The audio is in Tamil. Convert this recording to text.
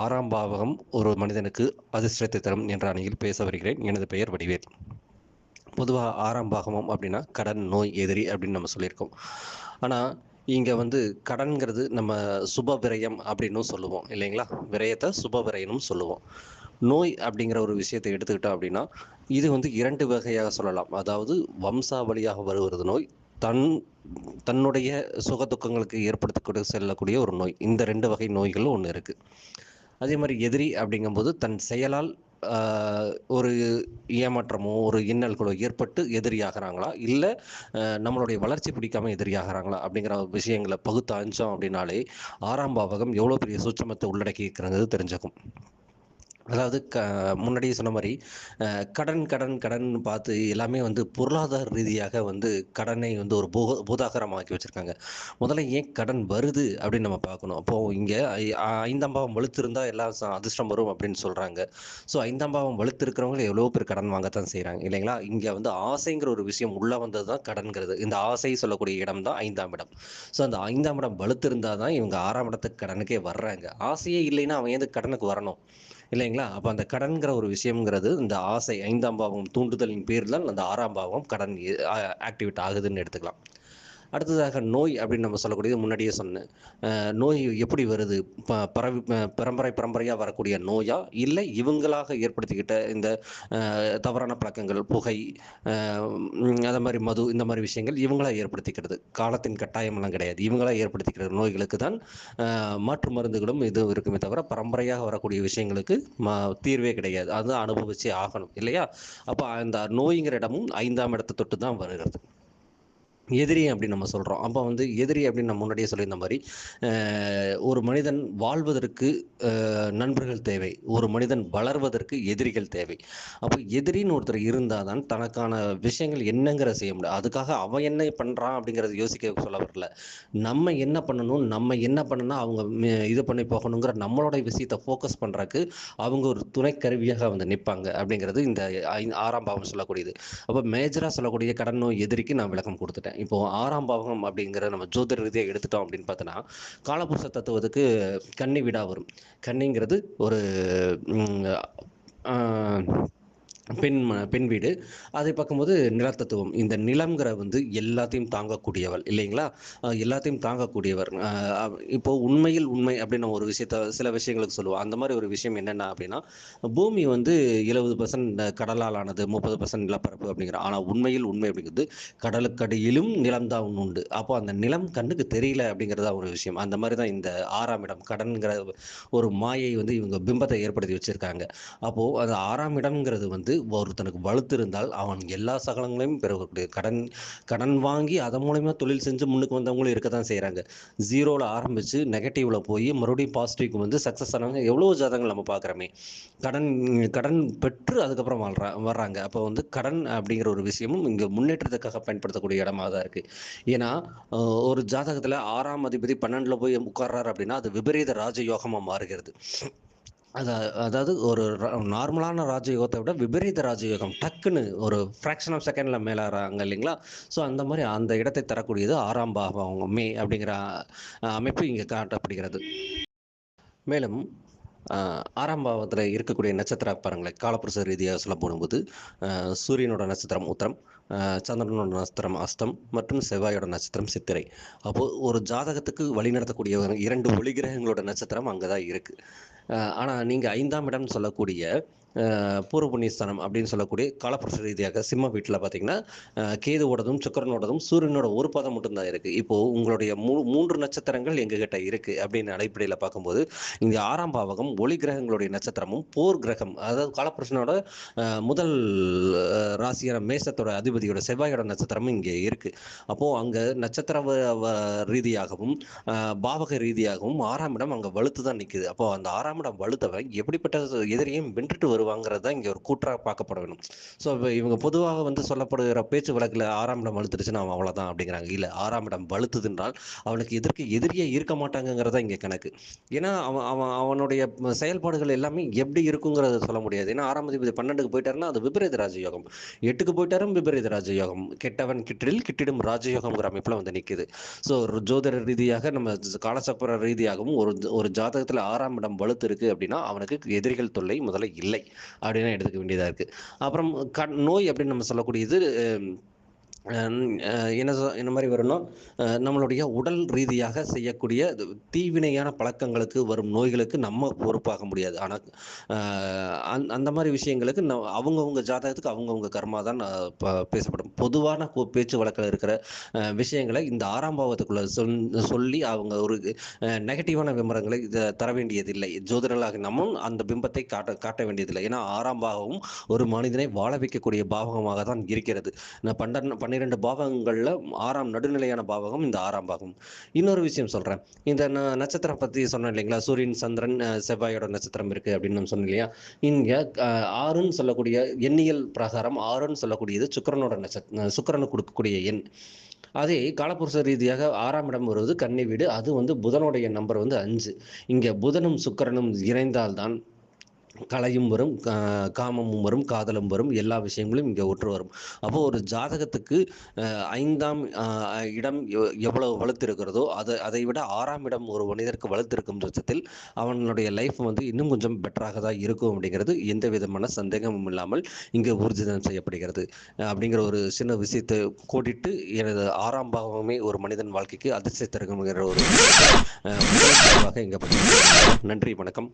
ஆறாம் பாவகம் ஒரு மனிதனுக்கு அதிர்ஷ்டத்தை தரும் என்ற அணியில் பேச வருகிறேன். எனது பெயர் வடிவேல். பொதுவாக ஆறாம் பாகமம் அப்படின்னா கடன் நோய் எதிரி அப்படின்னு நம்ம சொல்லியிருக்கோம். ஆனால் இங்கே வந்து கடன்கிறது நம்ம சுப விரயம் அப்படின்னும் சொல்லுவோம் இல்லைங்களா? விரயத்தை சுப விரயம்னு சொல்லுவோம். நோய் அப்படிங்கிற ஒரு விஷயத்தை எடுத்துக்கிட்டோம் அப்படின்னா இது வந்து இரண்டு வகையாக சொல்லலாம். அதாவது வம்சாவளியாக வருவது நோய் தன் தன்னுடைய சுக துக்கங்களுக்கு ஏற்படுத்தக்கூடிய செல்லக்கூடிய ஒரு நோய். இந்த ரெண்டு வகை நோய்களும் ஒன்று இருக்குது அதே மாதிரி எதிரி அப்படிங்கும்போது தன் செயலால் ஒரு ஏமாற்றமோ ஒரு இன்னல்களோ ஏற்பட்டு எதிரியாகிறாங்களா? இல்லை நம்மளுடைய வளர்ச்சி பிடிக்காம எதிரியாகிறாங்களா? அப்படிங்கிற விஷயங்களை பகுத்து அஞ்சோம் அப்படின்னாலே ஆறாம் பாவகம் எவ்வளோ பெரிய சூட்சமத்தை உள்ளடக்கி இருக்கிறது தெரிஞ்சுக்கும். அதாவது க முன்னாடியே சொன்ன மாதிரி கடன் கடன் கடன் பார்த்து எல்லாமே வந்து பொருளாதார ரீதியாக வந்து கடனை வந்து ஒரு பூ பூதாகரமாக்கி வச்சுருக்காங்க. முதல்ல ஏன் கடன் வருது அப்படின்னு நம்ம பார்க்கணும். அப்போது இங்கே ஐந்தாம் பாவம் வலுத்திருந்தால் எல்லா அதிர்ஷ்டம் வரும் அப்படின்னு சொல்கிறாங்க ஸோ ஐந்தாம் பாவம் வலுத்திருக்கிறவங்க எவ்வளோ பேர் கடன் வாங்கத்தான் செய்கிறாங்க இல்லைங்களா? இங்கே வந்து ஆசைங்கிற ஒரு விஷயம் உள்ளே வந்தது தான் கடன்கிறது. இந்த ஆசை சொல்லக்கூடிய இடம் தான் ஐந்தாம் இடம். ஸோ அந்த ஐந்தாம் இடம் வலுத்திருந்தால் தான் இவங்க ஆறாம் இடத்துக்கு கடனுக்கே வர்றாங்க. ஆசையே இல்லைன்னா அவன் எது கடனுக்கு வரணும்? இல்லைங்களா? அப்போ அந்த கடன்கிற ஒரு விஷயங்கிறது இந்த ஆசை ஐந்தாம் பாவம் தூண்டுதலின் பேரில் அந்த ஆறாம் பாவம் கடன் ஆக்டிவேட் ஆகுதுன்னு எடுத்துக்கலாம். அடுத்ததாக நோய் அப்படின்னு நம்ம சொல்லக்கூடியது முன்னாடியே சொன்னேன். நோய் எப்படி வருது? ப பரவி பரம்பரை பரம்பரையாக வரக்கூடிய நோயா? இல்லை இவங்களாக ஏற்படுத்திக்கிட்ட இந்த தவறான பழக்கங்கள் புகை அதை மாதிரி மது இந்த மாதிரி விஷயங்கள் இவங்களாக ஏற்படுத்திக்கிறது. காலத்தின் கட்டாயமெல்லாம் கிடையாது. இவங்களாக ஏற்படுத்திக்கிற நோய்களுக்கு தான் மாற்று மருந்துகளும் இது இருக்குமே தவிர பரம்பரையாக வரக்கூடிய விஷயங்களுக்கு தீர்வே கிடையாது. அது அனுபவிச்சே ஆகணும் இல்லையா? அப்போ அந்த நோய்ங்கிற இடமும் ஐந்தாம் இடத்தை தொட்டு தான் வருகிறது. எதிரி அப்படின்னு நம்ம சொல்கிறோம் அப்போ வந்து எதிரி அப்படின்னு நம்ம முன்னாடியே சொல்லியிருந்த மாதிரி ஒரு மனிதன் வாழ்வதற்கு நண்பர்கள் தேவை. ஒரு மனிதன் வளர்வதற்கு எதிரிகள் தேவை. அப்போ எதிரின்னு ஒருத்தர் இருந்தால் தான் தனக்கான விஷயங்கள் என்னங்கிற செய்ய முடியும். அதுக்காக அவன் என்ன பண்ணுறான் அப்படிங்கிறத யோசிக்க சொல்ல வரல. நம்ம என்ன பண்ணணும் நம்ம என்ன பண்ணணும் அவங்க இது பண்ணி போகணுங்கிற நம்மளோட விஷயத்தை ஃபோக்கஸ் பண்ணுறதுக்கு அவங்க ஒரு துணை கருவியாக வந்து நிற்பாங்க அப்படிங்கிறது இந்த ஆறாம் பாவம் சொல்லக்கூடியது. அப்போ மேஜராக சொல்லக்கூடிய கடன் நோய் எதிரிக்கு நான் விளக்கம் கொடுத்துட்டேன். இப்போ ஆறாம் பாவகம் அப்படிங்கிற நம்ம ஜோதிட ரீதியாக எடுத்துட்டோம் அப்படின்னு பார்த்தோன்னா காலபுருஷ தத்துவத்துக்கு கன்னி விடா வரும். கன்னிங்கிறது ஒரு பெண் பெண் வீடு. அதை பார்க்கும்போது நிலத்தத்துவம் இந்த நிலம்ங்கிற வந்து எல்லாத்தையும் தாங்கக்கூடியவள் இல்லைங்களா? எல்லாத்தையும் தாங்கக்கூடியவர். இப்போ உண்மையில் உண்மை அப்படின்னு ஒரு விஷயத்த சில விஷயங்களுக்கு சொல்லுவோம். அந்த மாதிரி ஒரு விஷயம் என்னென்ன அப்படின்னா பூமி வந்து எழுபது பர்சன்ட் கடலால் ஆனது முப்பது பர்சன்ட் நிலப்பரப்பு அப்படிங்கிற ஆனால் உண்மையில் உண்மை அப்படிங்கிறது கடலுக்கடியிலும் நிலம் தான் உண்டு. அப்போ அந்த நிலம் கண்ணுக்கு தெரியல அப்படிங்கிறதா ஒரு விஷயம். அந்த மாதிரி தான் இந்த ஆறாம் இடம் கடன்கிற ஒரு மாயை வந்து இவங்க பிம்பத்தை ஏற்படுத்தி வச்சிருக்காங்க. அப்போது அந்த ஆறாம் இடம்ங்கிறது வந்து ஒருத்தனுக்கு வலுத்திருந்தால் அவன் எல்லா சகலங்களையும் பெறக்கூடிய கடன் கடன் வாங்கி அதன் மூலயமா தொழில் செஞ்சு முன்னுக்கு வந்தவங்களும் இருக்க தான் செய்கிறாங்க ஜீரோவில் ஆரம்பித்து நெகட்டிவில் போய் மறுபடியும் பாசிட்டிவ்க்கு வந்து சக்ஸஸ் ஆனவங்க எவ்வளோ ஜாதகங்கள் நம்ம பார்க்குறோமே கடன் கடன் பெற்று அதுக்கப்புறம் வாழ்றா வர்றாங்க. அப்போ வந்து கடன் அப்படிங்கிற ஒரு விஷயமும் இங்கே முன்னேற்றத்துக்காக பயன்படுத்தக்கூடிய இடமாக தான் இருக்குது ஏன்னா ஒரு ஜாதகத்தில் ஆறாம் அதிபதி பன்னெண்டில் போய் உட்கார்றாரு அப்படின்னா அது விபரீத ராஜயோகமாக மாறுகிறது. அதாவது ஒரு நார்மலான ராஜயோகத்தை விட விபரீத ராஜயோகம் டக்குன்னு ஒரு ஃப்ராக்ஷன் ஆஃப் செகண்டில் மேலாகிறாங்க இல்லைங்களா? ஸோ அந்த மாதிரி அந்த இடத்தை தரக்கூடியது ஆறாம் பாவம் மே அப்படிங்கிற அமைப்பு இங்கே காட்டப்படுகிறது. மேலும் ஆறாம் பாவத்தில் இருக்கக்கூடிய நட்சத்திரம் பாருங்களேன் காலப்புருஷ ரீதியாக சொல்ல போகும்போது சூரியனோட நட்சத்திரம் உத்தரம் சந்திரனோட நட்சத்திரம் அஸ்தம் மற்றும் செவ்வாயோட நட்சத்திரம் சித்திரை. அப்போது ஒரு ஜாதகத்துக்கு வழிநடத்தக்கூடிய இரண்டு ஒளிகிரகங்களோட நட்சத்திரம் அங்கே தான் இருக்குது ஆனால் நீங்கள் ஐந்தாம் இடம்னு சொல்லக்கூடிய பூர்வ புண்ணியஸ்தானம் அப்படின்னு சொல்லக்கூடிய காலப்புருஷ ரீதியாக சிம்ம வீட்டில் பார்த்தீங்கன்னா கேதுவோடதும் சுக்கரனோடதும் சூரியனோட ஒரு பதம் மட்டும்தான் இருக்குது இப்போது உங்களுடைய மூ மூன்று நட்சத்திரங்கள் எங்ககிட்ட இருக்குது அப்படின்னு அடிப்படையில் பார்க்கும்போது இந்த ஆறாம் பாவகம் ஒளி கிரகங்களுடைய நட்சத்திரமும் போர் கிரகம் அதாவது காலப்புருஷனோட முதல் ராசியான மேசத்தோட அதிபதியோட செவ்வாயோட நட்சத்திரமும் இங்கே இருக்குது அப்போது அங்கே நட்சத்திர ரீதியாகவும் பாவக ரீதியாகவும் ஆறாம் இடம் அங்கே வலுத்து தான் நிற்குது அப்போது அந்த ஆறாம் இடம் வலுத்தவன் எப்படிப்பட்ட எதிரியும் வென்றுட்டு வருவாங்கிறது தான் இங்கே ஒரு கூற்றாக பார்க்கப்பட வேணும் ஸோ இப்போ இவங்க பொதுவாக வந்து சொல்லப்படுகிற பேச்சு வழக்கில் ஆறாம் இடம் வலுத்துருச்சுன்னா அவன் அவ்வளோதான் அப்படிங்கிறாங்க. இல்லை ஆறாம் இடம் வலுத்துதுன்றால் அவனுக்கு எதிர்க்கு எதிரியே இருக்க மாட்டாங்கிறதா இங்கே கணக்கு. ஏன்னா அவன் அவன் அவனுடைய செயல்பாடுகள் எல்லாமே எப்படி இருக்குங்கிறத சொல்ல முடியாது. ஏன்னா ஆறாம் அதிபதி பன்னெண்டுக்கு போயிட்டாருன்னா அது விபரீத ராஜயோகம். எட்டுக்கு போயிட்டாரும் விபரீத ராஜயோகம். கெட்டவன் கிட்டில் கிட்டிடும் ராஜயோகம்ங்கிற அமைப்பில் வந்து நிற்குது ஸோ ஜோதிட ரீதியாக நம்ம காலசக்கர ரீதியாகவும் ஒரு ஒரு ஜாதகத்தில் ஆறாம் இடம் வலுத்து இருக்குது அப்படின்னா அவனுக்கு எதிரிகள் தொல்லை முதல்ல இல்லை அப்படின்னு எடுத்துக்க வேண்டியதாக இருக்குது அப்புறம் கண் நோய் அப்படின்னு நம்ம சொல்லக்கூடியது என்ன என்ன மாதிரி வரணும் நம்மளுடைய உடல் ரீதியாக செய்யக்கூடிய தீவினையான பழக்கங்களுக்கு வரும் நோய்களுக்கு நம்ம பொறுப்பாக முடியாது. ஆனால் அந் அந்த மாதிரி விஷயங்களுக்கு ந அவங்கவுங்க ஜாதகத்துக்கு அவங்கவுங்க கர்மா தான் பேசப்படும். பொதுவான பேச்சு வழக்கில் இருக்கிற விஷயங்களை இந்த ஆறாம் பாவத்துக்குள்ள சொல் சொல்லி அவங்க ஒரு நெகட்டிவான விமரங்களை இதை தர வேண்டியதில்லை. ஜோதிடர்களாக நம்மும் அந்த பிம்பத்தை காட்ட காட்ட வேண்டியதில்லை. ஏன்னா ஆறாம் பாவமும் ஒரு மனிதனை வாழ வைக்கக்கூடிய பாவகமாக தான் இருக்கிறது. பன்னெண்டு பன்னிரெண்டு பாவகங்களில் ஆறாம் நடுநிலையான பாவகம் இந்த ஆறாம் பாகம் இன்னொரு விஷயம் சொல்கிறேன் இந்த நட்சத்திரம் பற்றி சொன்னேன் இல்லைங்களா? சூரியன் சந்திரன் செவ்வாயோட நட்சத்திரம் இருக்குது அப்படின்னு நம்ம சொன்னோம் இல்லையா? இங்கே ஆறுன்னு சொல்லக்கூடிய எண்ணியல் பிரகாரம் ஆறுன்னு சொல்லக்கூடியது சுக்கரனோட நட்சத்திர சுக்கரனு கொடுக்கக்கூடிய எண். அதே காலப்புருஷ ரீதியாக ஆறாம் இடம் வருவது கன்னி வீடு. அது வந்து புதனுடைய நம்பர் வந்து அஞ்சு. இங்கே புதனும் சுக்கரனும் இணைந்தால்தான் கலையும் வரும் காமமும் வரும் காதலும் வரும் எல்லா விஷயங்களும் இங்கே ஒற்று வரும். அப்போது ஒரு ஜாதகத்துக்கு ஐந்தாம் இடம் எவ்வளவு வலுத்திருக்கிறதோ அதை அதை விட ஆறாம் இடம் ஒரு மனிதருக்கு வலுத்திருக்கும் பட்சத்தில் அவனுடைய லைஃப் வந்து இன்னும் கொஞ்சம் பெட்டராக தான் இருக்கும் அப்படிங்கிறது எந்த விதமான சந்தேகமும் இல்லாமல் இங்கே ஊர்ஜிதம் செய்யப்படுகிறது. அப்படிங்கிற ஒரு சின்ன விஷயத்தை கூட்டிட்டு எனது ஆறாம் பாகமே ஒரு மனிதன் வாழ்க்கைக்கு அதிர்ச்சி தருகிற ஒரு இங்கே நன்றி வணக்கம்.